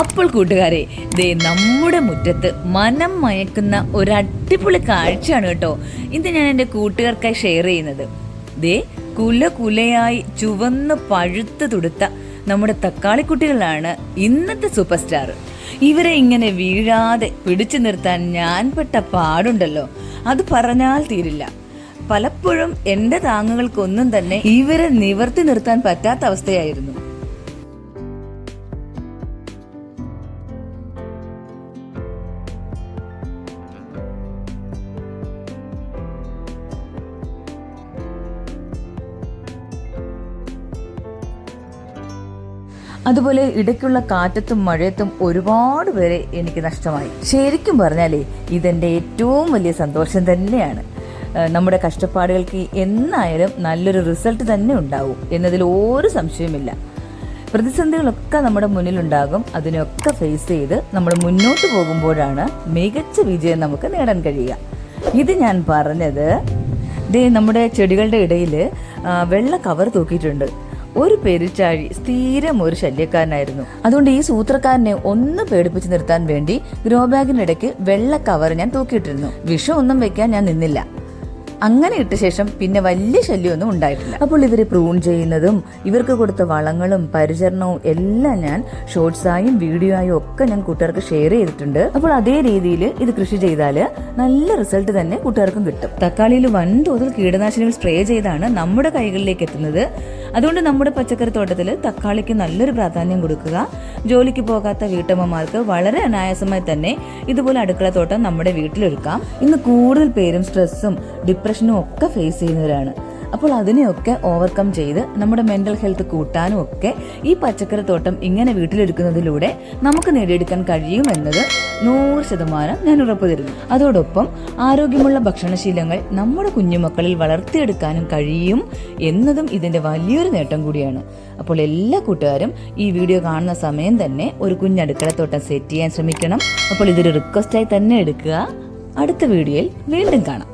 അപ്പോൾ കൂട്ടുകാരെ ദേ നമ്മുടെ മുറ്റത്ത് മനം മയക്കുന്ന ഒരു അടിപൊളി കാഴ്ചയാണ് കേട്ടോ. ഇത് ഞാൻ എന്റെ കൂട്ടുകാർക്കായി ഷെയർ ചെയ്യുന്നത്. ദേ കുല കുലയായി ചുവന്ന് പഴുത്ത് തുടുത്ത നമ്മുടെ തക്കാളിക്കുട്ടികളാണ് ഇന്നത്തെ സൂപ്പർ സ്റ്റാർ ഇവരെ ഇങ്ങനെ വീഴാതെ പിടിച്ചു നിർത്താൻ ഞാൻ പെട്ട പാടുണ്ടല്ലോ. അത് പറഞ്ഞാൽ തീരില്ല. പലപ്പോഴും എന്റെ താങ്ങുകൾക്കൊന്നും തന്നെ ഇവരെ നിവർത്തി നിർത്താൻ പറ്റാത്ത അവസ്ഥയായിരുന്നു. അതുപോലെ ഇടയ്ക്കുള്ള കാറ്റത്തും മഴയത്തും ഒരുപാട് പേരെ എനിക്ക് നഷ്ടമായി. ശരിക്കും പറഞ്ഞാലേ ഇതെന്റെ ഏറ്റവും വലിയ സന്തോഷം തന്നെയാണ്. നമ്മുടെ കഷ്ടപ്പാടുകൾക്ക് എന്നായാലും നല്ലൊരു റിസൾട്ട് തന്നെ ഉണ്ടാവും എന്നതിൽ ഒരു സംശയവുമില്ല. പ്രതിസന്ധികളൊക്കെ നമ്മുടെ മുന്നിലുണ്ടാകും. അതിനൊക്കെ ഫേസ് ചെയ്ത് നമ്മൾ മുന്നോട്ട് പോകുമ്പോഴാണ് മികച്ച വിജയം നമുക്ക് നേടാൻ കഴിയുക. ഇത് ഞാൻ പറഞ്ഞത് ദേ നമ്മുടെ ചെടികളുടെ ഇടയിൽ വെള്ള കവർ തൂക്കിയിട്ടുണ്ട്. ഒരു പെരുച്ചാഴി സ്ഥിരം ഒരു ശല്യക്കാരനായിരുന്നു. അതുകൊണ്ട് ഈ സൂത്രക്കാരനെ ഒന്ന് പേടിപ്പിച്ചു നിർത്താൻ വേണ്ടി ഗ്രോ ബാഗിനിടയ്ക്ക് വെള്ള കവർ ഞാൻ തൂക്കിയിട്ടിരുന്നു. വിഷം ഒന്നും വെക്കാൻ ഞാൻ നിന്നില്ല. അങ്ങനെ ഇട്ട ശേഷം പിന്നെ വലിയ ശല്യമൊന്നും ഉണ്ടായിട്ടില്ല. അപ്പോൾ ഇവർ പ്രൂൺ ചെയ്യുന്നതും ഇവർക്ക് കൊടുത്ത വളങ്ങളും പരിചരണവും എല്ലാം ഞാൻ ഷോർട്സായും വീഡിയോ ആയും ഒക്കെ ഞാൻ കൂട്ടുകാർക്ക് ഷെയർ ചെയ്തിട്ടുണ്ട്. അപ്പോൾ അതേ രീതിയിൽ ഇത് കൃഷി ചെയ്താൽ നല്ല റിസൾട്ട് തന്നെ കൂട്ടുകാർക്കും കിട്ടും. തക്കാളിയിൽ വൻതോതിൽ കീടനാശിനികൾ സ്പ്രേ ചെയ്താണ് നമ്മുടെ കൈകളിലേക്ക് എത്തുന്നത്. അതുകൊണ്ട് നമ്മുടെ പച്ചക്കറി തോട്ടത്തിൽ തക്കാളിക്ക് നല്ലൊരു പ്രാധാന്യം കൊടുക്കുക. ജോലിക്ക് പോകാത്ത വീട്ടമ്മമാർക്ക് വളരെ അനായാസമായി തന്നെ ഇതുപോലെ അടുക്കള തോട്ടം നമ്മുടെ വീട്ടിലൊരുക്കാം. ഇന്ന് കൂടുതൽ പേരും സ്ട്രെസ്സും ഡിപ്രഷനും ഒക്കെ ഫേസ് ചെയ്യുന്നവരാണ്. അപ്പോൾ അതിനെയൊക്കെ ഓവർകം ചെയ്ത് നമ്മുടെ മെന്റൽ ഹെൽത്ത് കൂട്ടാനും ഒക്കെ ഈ പച്ചക്കറി തോട്ടം ഇങ്ങനെ വീട്ടിലൊരുക്കുന്നതിലൂടെ നമുക്ക് നേടിയെടുക്കാൻ കഴിയും എന്നത് നൂറ് ശതമാനം ഞാൻ ഉറപ്പു തരുന്നു. അതോടൊപ്പം ആരോഗ്യമുള്ള ഭക്ഷണശീലങ്ങൾ നമ്മുടെ കുഞ്ഞുമക്കളിൽ വളർത്തിയെടുക്കാനും കഴിയും എന്നതും ഇതിന്റെ വലിയൊരു നേട്ടം കൂടിയാണ്. അപ്പോൾ എല്ലാ കൂട്ടുകാരും ഈ വീഡിയോ കാണുന്ന സമയം തന്നെ ഒരു കുഞ്ഞടുക്കളത്തോട്ടം സെറ്റ് ചെയ്യാൻ ശ്രമിക്കണം. അപ്പോൾ ഇതൊരു റിക്വസ്റ്റായി തന്നെ എടുക്കുക. അടുത്ത വീഡിയോയിൽ വീണ്ടും കാണാം.